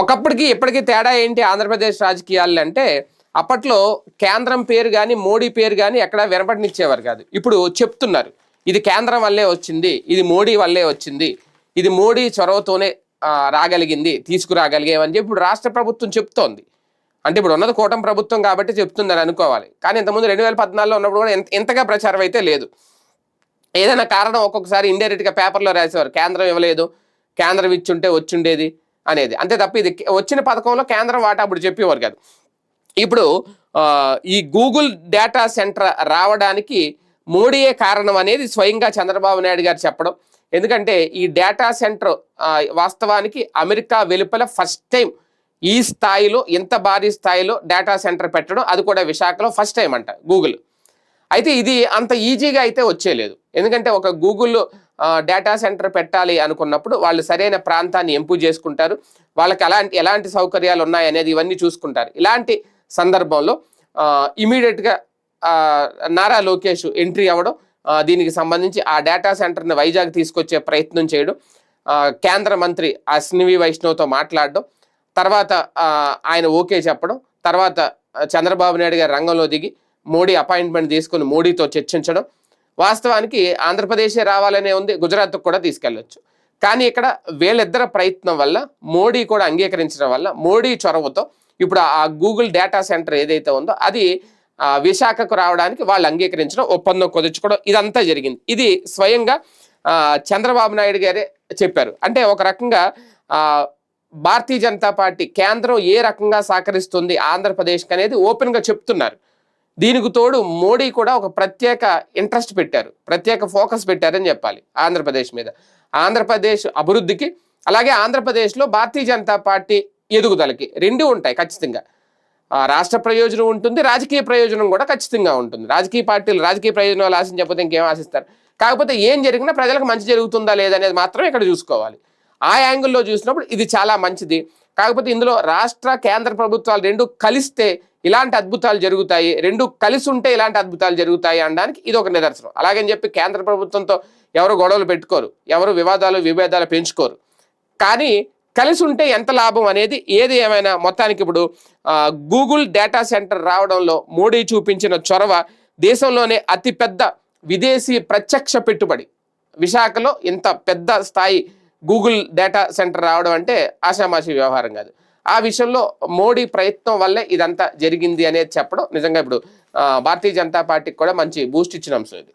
ఒకప్పటికి ఇప్పటికీ తేడా ఏంటి ఆంధ్రప్రదేశ్ రాజకీయాలు అంటే అప్పట్లో కేంద్రం పేరు కానీ మోడీ పేరు కానీ ఎక్కడ వినపడనిచ్చేవారు కాదు. ఇప్పుడు చెప్తున్నారు. ఇది కేంద్రం వల్లే వచ్చింది ఇది మోడీ వల్లే వచ్చింది ఇది మోడీ చొరవతోనే రాగలిగింది తీసుకురాగలిగేవని చెప్పి ఇప్పుడు రాష్ట్ర ప్రభుత్వం చెప్తోంది. అంటే ఇప్పుడు ఉన్నది కూటమి ప్రభుత్వం కాబట్టి చెప్తుందని అనుకోవాలి. కానీ ఇంతకుముందు రెండు వేల పద్నాలుగులో ఉన్నప్పుడు కూడా ఇంతగా ప్రచారం అయితే లేదు. ఏదైనా కారణం ఒక్కొక్కసారి ఇండైరెక్ట్గా పేపర్లో రాసేవారు. కేంద్రం ఇవ్వలేదు కేంద్రం ఇచ్చుంటే వచ్చుండేది. అనేది. అంతే తప్ప ఇది వచ్చిన పథకంలో కేంద్రం వాటా అప్పుడు చెప్పేవారు కాదు. ఇప్పుడు ఈ గూగుల్ డేటా సెంటర్ రావడానికి మోడీయే కారణం అనేది స్వయంగా చంద్రబాబు నాయుడు గారు చెప్పడం. ఎందుకంటే ఈ డేటా సెంటర్ వాస్తవానికి అమెరికా వెలుపల ఫస్ట్ టైం ఈ స్థాయిలో ఇంత భారీ స్థాయిలో డేటా సెంటర్ పెట్టడం. అది కూడా విశాఖలో ఫస్ట్ టైం అంట గూగుల్. అయితే ఇది అంత ఈజీగా అయితే వచ్చేయలేదు ఎందుకంటే ఒక గూగుల్ డేటా సెంటర్ పెట్టాలి అనుకున్నప్పుడు వాళ్ళు సరైన ప్రాంతాన్ని ఎంపిక చేసుకుంటారు. వాళ్ళకి ఎలాంటి ఎలాంటి సౌకర్యాలు ఉన్నాయి అనేది ఇవన్నీ చూసుకుంటారు. ఇలాంటి సందర్భంలో ఇమీడియట్గా నారా లోకేష్ ఎంట్రీ అవ్వడం దీనికి సంబంధించి ఆ డేటా సెంటర్ని వైజాగ్ తీసుకొచ్చే ప్రయత్నం చేయడం కేంద్ర మంత్రి అశ్విని వైష్ణవ్తో మాట్లాడడం తర్వాత ఆయన ఓకే చెప్పడం తర్వాత చంద్రబాబు నాయుడు గారు రంగంలో దిగి మోడీ అపాయింట్మెంట్ తీసుకుని మోడీతో చర్చించడం వాస్తవానికి ఆంధ్రప్రదేశే రావాలనే ఉంది గుజరాత్కు కూడా తీసుకెళ్ళొచ్చు. కానీ ఇక్కడ వీళ్ళిద్దరి ప్రయత్నం వల్ల మోడీ కూడా అంగీకరించడం వల్ల మోడీ చొరవతో ఇప్పుడు ఆ గూగుల్ డేటా సెంటర్ ఏదైతే ఉందో అది విశాఖకు రావడానికి వాళ్ళు అంగీకరించడం ఒప్పందం కుదుర్చుకోవడం ఇదంతా జరిగింది. ఇది స్వయంగా చంద్రబాబు నాయుడు గారే చెప్పారు. అంటే ఒక రకంగా భారతీయ జనతా పార్టీ కేంద్రం ఏ రకంగా సహకరిస్తుంది ఆంధ్రప్రదేశ్కి అనేది ఓపెన్గా చెప్తున్నారు. దీనికి తోడు మోడీ కూడా ఒక ప్రత్యేక ఇంట్రెస్ట్ పెట్టారు. ప్రత్యేక ఫోకస్ పెట్టారని చెప్పాలి ఆంధ్రప్రదేశ్ మీద. ఆంధ్రప్రదేశ్ అభివృద్ధికి అలాగే ఆంధ్రప్రదేశ్లో భారతీయ జనతా పార్టీ ఎదుగుదలకి రెండు ఉంటాయి ఖచ్చితంగా. రాష్ట్ర ప్రయోజనం ఉంటుంది రాజకీయ ప్రయోజనం కూడా ఖచ్చితంగా ఉంటుంది. రాజకీయ పార్టీలు రాజకీయ ప్రయోజనాలు ఆశించకపోతే ఇంకేం ఆశిస్తారు? కాకపోతే ఏం జరిగినా ప్రజలకు మంచి జరుగుతుందా లేదనేది మాత్రమే ఇక్కడ చూసుకోవాలి. ఆ యాంగిల్లో చూసినప్పుడు ఇది చాలా మంచిది. కాకపోతే ఇందులో రాష్ట్ర కేంద్ర ప్రభుత్వాలు రెండు కలిస్తే ఇలాంటి అద్భుతాలు జరుగుతాయి. రెండు కలిసి ఉంటే ఇలాంటి అద్భుతాలు జరుగుతాయి అనడానికి ఇది ఒక నిదర్శనం. అలాగని చెప్పి కేంద్ర ప్రభుత్వంతో ఎవరు గొడవలు పెట్టుకోరు. ఎవరు వివాదాలు విభేదాలు పెంచుకోరు. కానీ కలిసి ఉంటే ఎంత లాభం అనేది ఏది ఏమైనా మొత్తానికి ఇప్పుడు గూగుల్ డేటా సెంటర్ రావడంలో మోడీ చూపించిన చొరవ దేశంలోనే అతిపెద్ద విదేశీ ప్రత్యక్ష పెట్టుబడి. విశాఖలో ఇంత పెద్ద స్థాయి గూగుల్ డేటా సెంటర్ రావడం అంటే ఆషామాషి వ్యవహారం కాదు. ఆ విషయంలో మోడీ ప్రయత్నం వల్లే ఇదంతా జరిగింది అనేది చెప్పడం నిజంగా ఇప్పుడు భారతీయ జనతా పార్టీకి కూడా మంచి బూస్ట్ ఇచ్చిన అంశం ఇది.